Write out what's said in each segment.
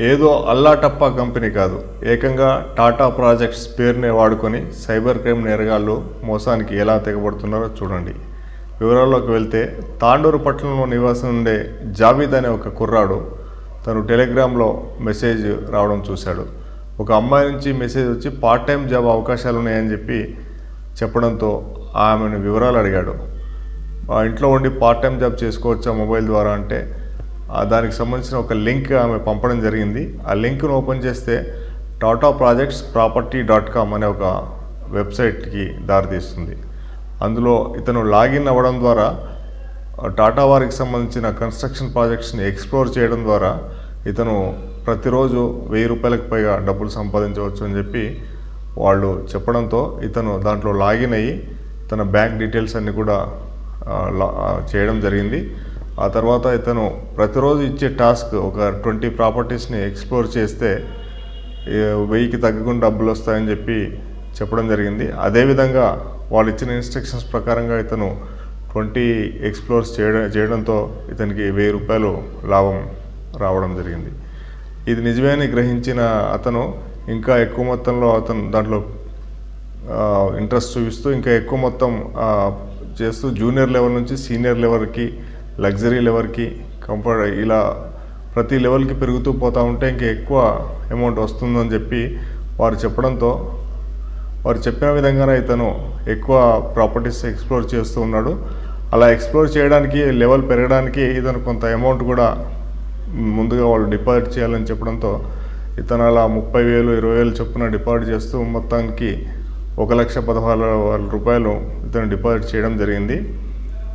ఏదో అల్లాటప్పా కంపెనీ కాదు. ఏకంగా టాటా ప్రాజెక్ట్స్ పేరునే వాడుకొని సైబర్ క్రైమ్ నేరగాళ్ళు మోసానికి ఎలా తెగబడుతున్నారో చూడండి. వివరాల్లోకి వెళ్తే తాండూరు పట్టణంలో నివాసం ఉండే జాబీద్ అనే ఒక కుర్రాడు తను టెలిగ్రామ్లో మెసేజ్ రావడం చూశాడు. ఒక అమ్మాయి నుంచి మెసేజ్ వచ్చి పార్ట్ టైం జాబ్ అవకాశాలు ఉన్నాయని చెప్పి చెప్పడంతో ఆమెను వివరాలు అడిగాడు. ఆ ఇంట్లో ఉండి పార్ట్ టైం జాబ్ చేసుకోవచ్చా మొబైల్ ద్వారా? అంటే దానికి సంబంధించిన ఒక లింక్ ఆమె పంపడం జరిగింది. ఆ లింక్ను ఓపెన్ చేస్తే Tata Projects property dot com అనే ఒక వెబ్సైట్కి దారితీస్తుంది అందులో ఇతను లాగిన్ అవ్వడం ద్వారా టాటా వారికి సంబంధించిన కన్స్ట్రక్షన్ ప్రాజెక్ట్స్ని ఎక్స్ప్లోర్ చేయడం ద్వారా ఇతను ప్రతిరోజు వెయ్యి రూపాయలకు పైగా డబ్బులు సంపాదించవచ్చు అని చెప్పి వాళ్ళు చెప్పడంతో ఇతను దాంట్లో లాగిన్ అయ్యి తన బ్యాంక్ డీటెయిల్స్ అన్నీ కూడా లా- చేయడం జరిగింది. ఆ తర్వాత ఇతను ప్రతిరోజు ఇచ్చే టాస్క్ ఒక ట్వంటీ ప్రాపర్టీస్ని ఎక్స్ప్లోర్ చేస్తే వెయ్యికి తగ్గకుండా డబ్బులు వస్తాయని చెప్పి చెప్పడం జరిగింది. అదేవిధంగా వాళ్ళు ఇచ్చిన ఇన్స్ట్రక్షన్స్ ప్రకారంగా ఇతను ట్వంటీ ఎక్స్ప్లోర్స్ చేయడం చేయడంతో ఇతనికి వెయ్యి రూపాయలు లాభం రావడం జరిగింది. ఇది నిజమేని గ్రహించిన అతను ఇంకా ఎక్కువ మొత్తంలో అతను దాంట్లో ఇంట్రెస్ట్ చూపిస్తూ ఇంకా ఎక్కువ మొత్తం చేస్తూ జూనియర్ లెవెల్ నుంచి సీనియర్ లెవెల్కి లగ్జరీ లెవెల్కి కంఫర్ట్ ఇలా ప్రతి లెవెల్కి పెరుగుతూ పోతూ ఉంటే ఇంకా ఎక్కువ అమౌంట్ వస్తుందని చెప్పి వారు చెప్పడంతో వారు చెప్పిన విధంగానే ఇతను ఎక్కువ ప్రాపర్టీస్ ఎక్స్ప్లోర్ చేస్తూ ఉన్నాడు. అలా ఎక్స్ప్లోర్ చేయడానికి లెవెల్ పెరగడానికి ఇతను కొంత అమౌంట్ కూడా ముందుగా వాళ్ళు డిపాజిట్ చేయాలని చెప్పడంతో ఇతను అలా ముప్పై వేలు ఇరవై వేలు చొప్పున డిపాజిట్ చేస్తూ మొత్తానికి ఒక లక్ష పదహారు రూపాయలు ఇతను డిపాజిట్ చేయడం జరిగింది.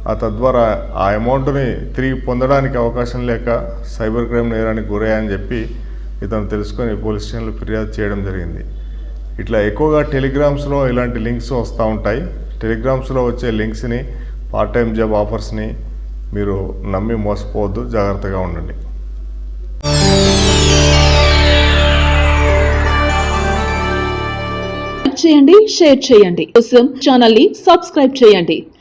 ఆ తద్వారా ఆ అమౌంట్ని తిరిగి పొందడానికి అవకాశం లేక సైబర్ క్రైమ్ నేరానికి గురయ్యాయని చెప్పి ఇతను తెలుసుకొని పోలీస్ స్టేషన్లో ఫిర్యాదు చేయడం జరిగింది. ఇట్లా ఎక్కువగా టెలిగ్రామ్స్లో ఇలాంటి లింక్స్ వస్తూ ఉంటాయి. టెలిగ్రామ్స్లో వచ్చే లింక్స్ని పార్ట్ టైం జాబ్ ఆఫర్స్ని మీరు నమ్మి మోసపోవద్దు. జాగ్రత్తగా ఉండండి. చేయండి షేర్ చేయండి. కోసం ఛానల్ని సబ్స్క్రైబ్ చేయండి.